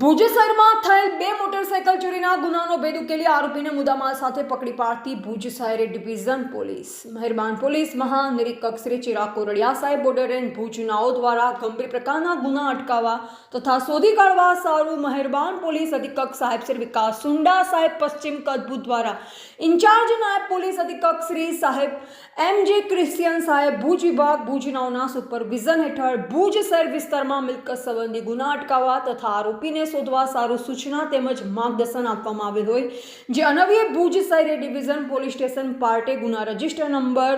ભુજ શહેરમાં થયેલ બે મોટરસાયકલ ચોરીના ગુનાનો ભેદ ઉકેલી આરોપીને મુદ્દામાલ સાથે પકડી પાડતી ભુજ શહેર ડિવિઝન પોલીસ. મહેરબાન પોલીસ, મહાનિરીક્ષક શ્રી ચિરાગ કોરડિયા સાહેબ, બોર્ડર રેન્જ ભુજ દ્વારા ગંભીર પ્રકારના ગુના અટકાવવા તથા શોધી કાઢવા સારું મહેરબાન પોલીસ અધિક્ષક સાહેબ શ્રી વિકાસ સુંડા સાહેબ, પશ્ચિમ કદભૂત દ્વારા. ઇન્ચાર્જ નાયબ પોલીસ અધિક્ષક શ્રી સાહેબ એમ જે ક્રિશ્ચિયન સાહેબ, ભુજ વિભાગ, ભુજ નાઓના સુપરવિઝન હેઠળ ભુજ શહેર વિસ્તારમાં મિલકત સંબંધી ગુના અટકાવવા તથા આરોપીને શોધવા સારું સૂચના તેમજ માર્ગદર્શન આપવામાં આવેલ હોય. જે અનવ્ય ભુજ શહેર ડિવિઝન પોલીસ સ્ટેશન પાર્ટે ગુના રજિસ્ટર નંબર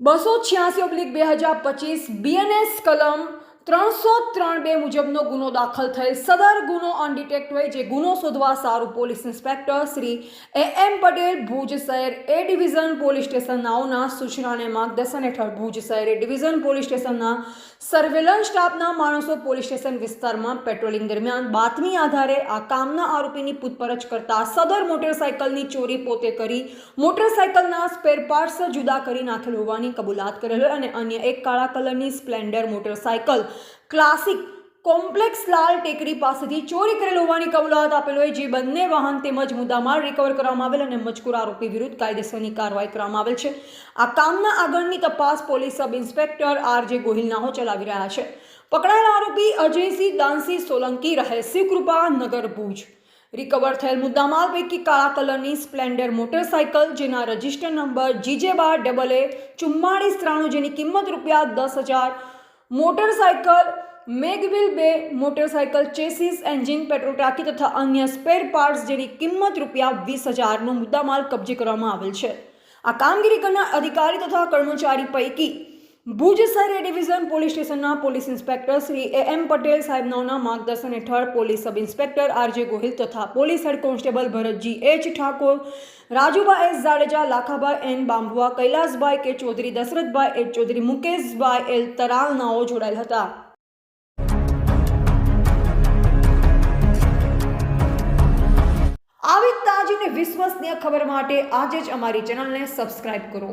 બસો છ્યાસી ઓબ્લિક બે હજાર પચીસ બીએનએસ કલમ ત્રણસો ત્રણ બે મુજબનો ગુનો દાખલ થયેલ. સદર ગુનો અનડિટેક્ટ હોય જે ગુનો શોધવા સારું police inspector Shri A M Patel Bhuj શહેર એ ડિવિઝન પોલીસ સ્ટેશન નાઓના સૂચના અને માર્ગદર્શન હેઠળ ભુજ શહેર એ ડિવિઝન પોલીસ સ્ટેશનના સર્વેલન્સ સ્ટાફના માણસો પોલીસ સ્ટેશન વિસ્તારમાં પેટ્રોલિંગ દરમિયાન બાતમી આધારે આ કામના આરોપીની પૂછપરછ કરતા સદર મોટરસાયકલની ચોરી પોતે કરી મોટરસાયકલના સ્પેર પાર્ટ્સ જુદા કરી નાખેલ હોવાની કબૂલાત કરેલ અને અન્ય એક કાળા કલરની સ્પ્લેન્ડર મોટરસાયકલ. ક્લાસિક કોમ્પ્લેક્સ લાલ ટેકરી પાસેથી ચોરી કરેલ હોવાની કબૂલાત આપેલો જે બંને વાહન તેમજ મુદ્દામાલ રિકવર કરવામાં આવેલ અને મજકૂર આરોપી વિરુદ્ધ કાયદેસરની કાર્યવાહી કરવામાં આવેલ છે. આ કામના આગળની તપાસ પોલીસ સબ ઇન્સ્પેક્ટર આર જે ગોહિલનાહો ચલાવી રહ્યા છે. પકડાયેલા આરોપી અજયસિંહ, દાનસિંહ સોલંકી રહે શિવકૃપા, નગર ભુજ. રિકવર થયેલ મુદ્દામાલ પૈકી કાળા કલરની સ્પ્લેન્ડર મોટરસાયકલ, જેના રજિસ્ટર નંબર જીજે બાર ડબલ એ, ચુમ્માળીસ ત્રાણું, જેની કિંમત રૂપિયા દસ હજાર, મોટરસાયકલ મેગવિલ બે, મોટરસાયકલ ચેસીસ, એન્જિન, પેટ્રોલ ટાંકી તથા અન્ય સ્પેર પાર્ટ્સ જેની કિંમત રૂપિયા વીસ હજારનો મુદ્દામાલ કબજે કરવામાં આવેલ છે. આ કામગીરી કરનાર અધિકારી તથા કર્મચારી પૈકી ભુજ શહેર ડિવિઝન પોલીસ સ્ટેશનના police inspector Shri A M Patel સાહેબનાઓના માર્ગદર્શન હેઠળ police sub inspector RJ Gohil તથા police head constable Bharatji H Thakor Rajubhai S Jadeja, Lakhabhai N Bambhua, Kailasbhai K Chaudhary, Dashrathbhai H Chaudhary, Mukeshbhai L તરાલનાઓ જોડાયેલ હતા. વિશ્વસનીય ખબર માટે આજે જ અમારી ચેનલને સબસ્ક્રાઇબ કરો.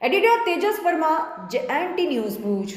એડિટર તેજસ વર્મા, જે એન્ટી ન્યૂઝ ભુજ.